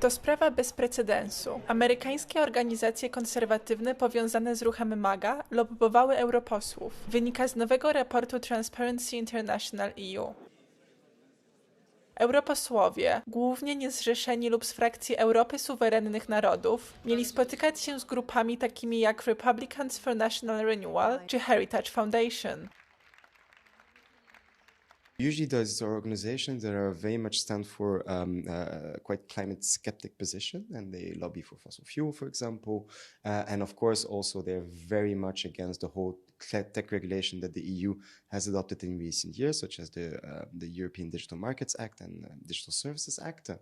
To sprawa bez precedensu. Amerykańskie organizacje konserwatywne powiązane z ruchem MAGA lobbowały europosłów. Wynika z nowego raportu Transparency International EU. Europosłowie, głównie niezrzeszeni lub z frakcji Europy Suwerennych Narodów, mieli spotykać się z grupami takimi jak Republicans for National Renewal czy Heritage Foundation. Usually, those are organizations that are very much stand for um, uh, quite climate skeptic position, and they lobby for fossil fuel, for example, uh, and of course, also they're very much against the whole tech regulation that the EU has adopted in recent years, such as the uh, the European Digital Markets Act and uh, Digital Services Act. Uh,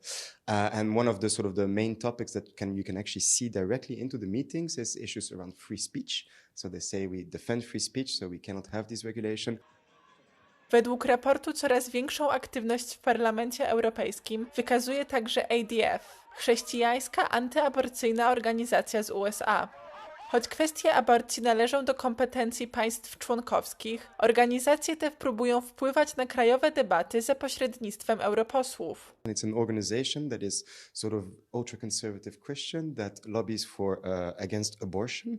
and one of the sort of the main topics that can you can actually see directly into the meetings is issues around free speech. So they say we defend free speech, so we cannot have this regulation. Według raportu coraz większą aktywność w Parlamencie Europejskim wykazuje także ADF, chrześcijańska antyaborcyjna organizacja z USA. Choć kwestie aborcji należą do kompetencji państw członkowskich, organizacje te próbują wpływać na krajowe debaty za pośrednictwem europosłów. It's an organization that is sort of ultra-conservative Christian that lobbies for uh, against abortion,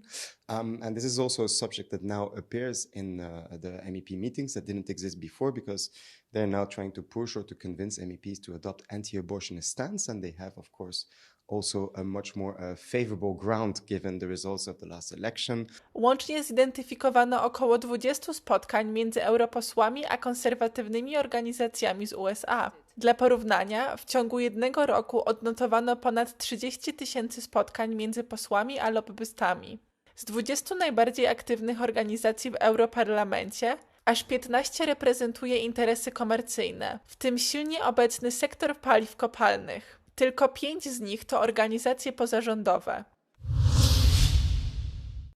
um, and this is also a subject that now appears in uh, the MEP meetings that didn't exist before because they're now trying to push or to convince MEPs to adopt anti-abortionist stance, and they have, of course, also a much more uh, favorable ground given the results of the last election. Łącznie zidentyfikowano około 20 spotkań między europosłami a konserwatywnymi organizacjami z USA. Dla porównania, w ciągu jednego roku odnotowano ponad 30 tysięcy spotkań między posłami a lobbystami. Z 20 najbardziej aktywnych organizacji w Europarlamencie aż 15 reprezentuje interesy komercyjne, w tym silnie obecny sektor paliw kopalnych. Tylko 5 z nich to organizacje pozarządowe.